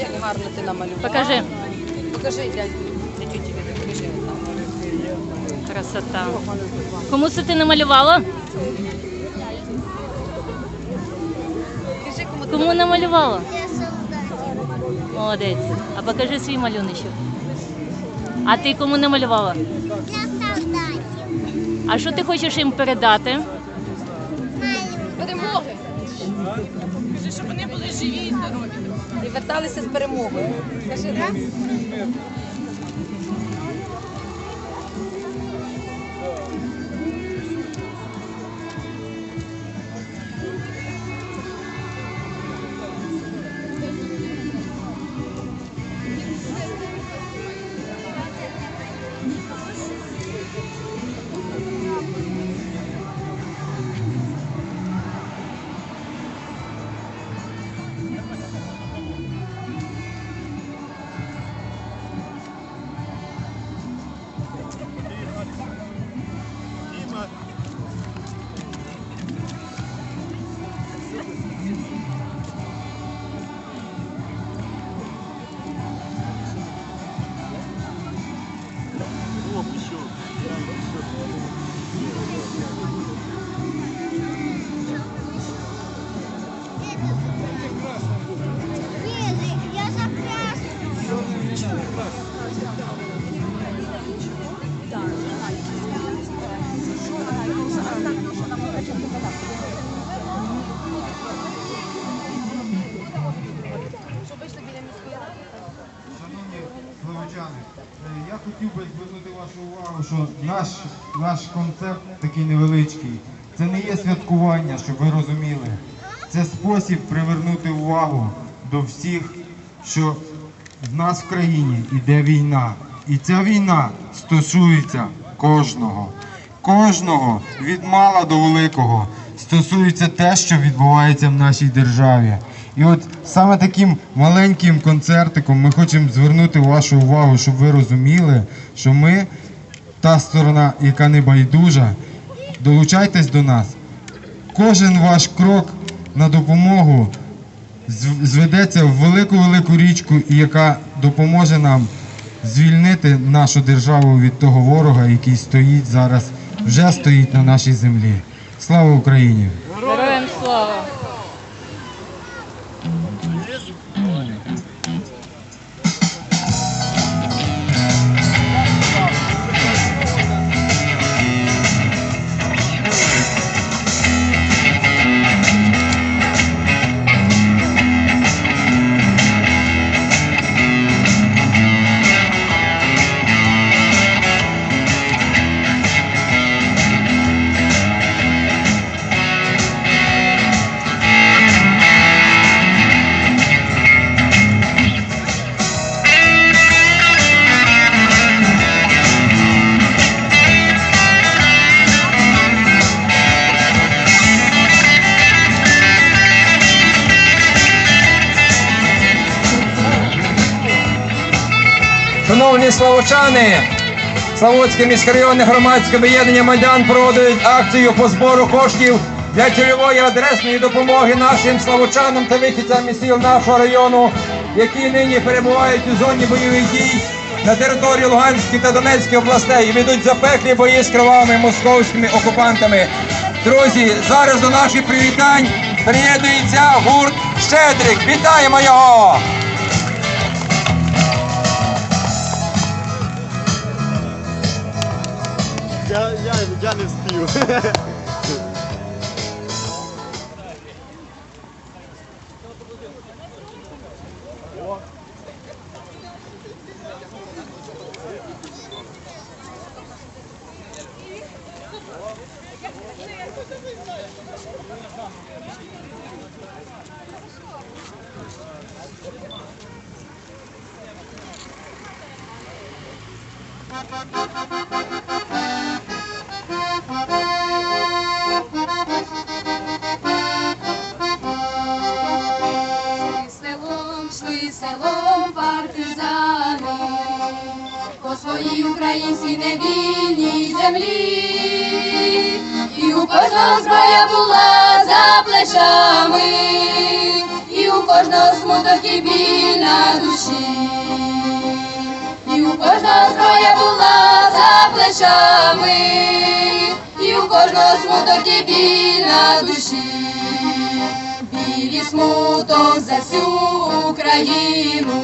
гарно ти намалювала. Покажи. Покажи, для, для тіті Ліди, покажи. отам. Красота. Кому це ти намалювала? Кажи, кому ти Кому намалювала? Молодець. А покажи свій малюночок. А ти кому намалювала? А що ти хочеш їм передати? Верталися з перемогою. Скажи, так? Я хотів би звернути вашу увагу, що наш, наш концерт такий невеличкий. Це не є святкування, щоб ви розуміли. Це спосіб привернути увагу до всіх, що в нас в країні йде війна. І ця війна стосується кожного. Кожного від мала до великого стосується те, що відбувається в нашій державі. І от саме таким маленьким концертиком ми хочемо звернути вашу увагу, щоб ви розуміли, що ми та сторона, яка не байдужа, долучайтесь до нас. Кожен ваш крок на допомогу зведеться в велику-велику річку, яка допоможе нам звільнити нашу державу від того ворога, який стоїть зараз, вже стоїть на нашій землі. Слава Україні! Шановні славучани, Славутське міськрайонне громадське об'єднання Майдан проводить акцію по збору коштів для цільової адресної допомоги нашим славучанам та вихідцям із сіл нашого району, які нині перебувають у зоні бойових дій на території Луганської та Донецької областей і ведуть запеклі бої з кривавими московськими окупантами. Друзі, зараз до наших привітань приєднується гурт Щедрик. Вітаємо його! Я, я, я не встиг. Шли шли селом партизани, по своїй українській невільній землі, і у кожного зброя була за плечами, і у кожного смуток і біль на душі, і у кожного зброя була за плечами, і у кожного смуток і біль на душі, і смуток за всю Україну,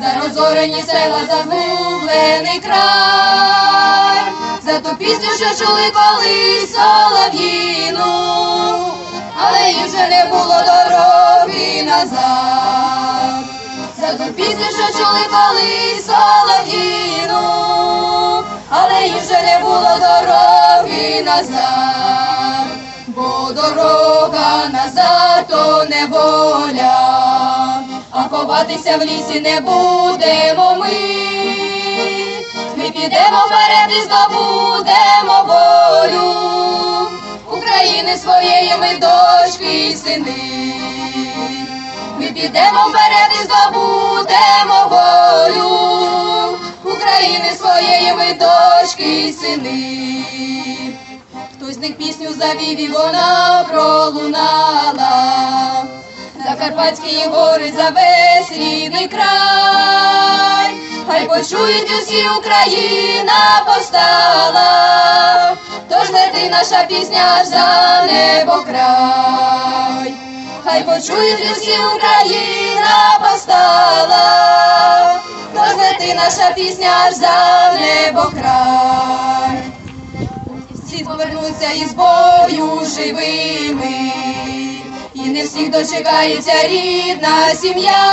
за розорені села, загублений край, за ту пісню, що чули колись солов'їну, але їй вже не було дороги назад. За ту пісню, що чули колись солов'їну, але їй вже не було дороги назад, бо дорога назад то неволя, а ховатися в лісі не будемо ми. Ми підемо вперед і здобудемо волю України своєї ми дочки й сини. Ми підемо вперед і здобудемо волю України своєї ми дочки й сини. Них пісню завів і вона пролунала. Закарпатські гори за весь рідний край, хай почують усі Україна повстала, тож лети наша пісня аж за небо край, хай почують усі Україна повстала, тож лети наша пісня аж за небо край всі повернуться із бою живими, і не всіх дочекається рідна сім'я.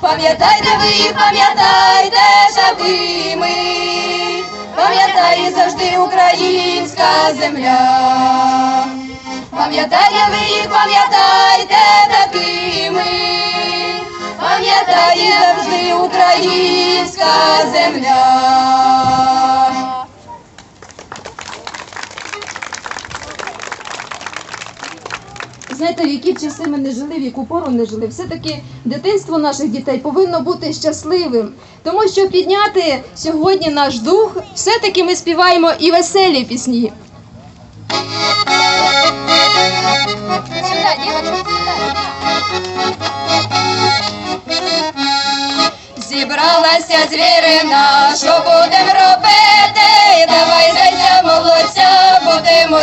Пам'ятайте ви пам'ятайте такими, пам'ятає завжди українська земля. Пам'ятайте ви пам'ятайте такими, пам'ятає завжди українська земля. Знаєте, в які часи ми не жили, в яку пору не жили, все-таки дитинство наших дітей повинно бути щасливим. Тому що підняти сьогодні наш дух, все-таки ми співаємо і веселі пісні. Сюда, девочка, сюда. Зібралася звірина, що будем робити? Давай будемо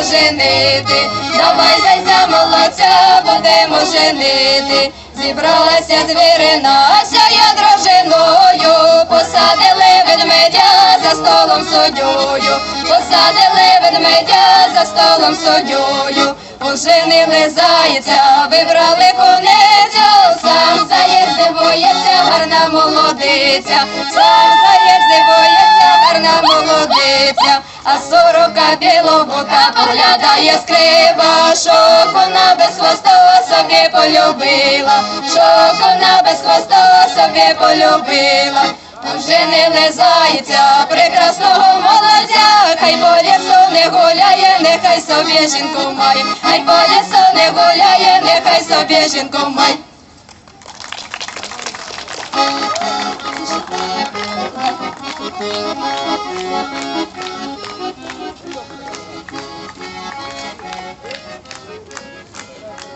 женити. Давай зайця молодця, будемо женити. Зібралася звірина, сяє дружиною, посадили ведмедя за столом суддєю, посадили ведмедя за столом суддєю. Оженили зайця, вибрали конеця, сам заєць не боїться, гарна молодиця, сам заєць а сорока білобока поглядає скрива, що вона без хвоста собі полюбила, що вона без хвоста собі полюбила. Оженили зайця, прекрасного молодця, хай по лісу не гуляє, нехай собі жінку має, хай по лісу не гуляє, нехай собі жінку має.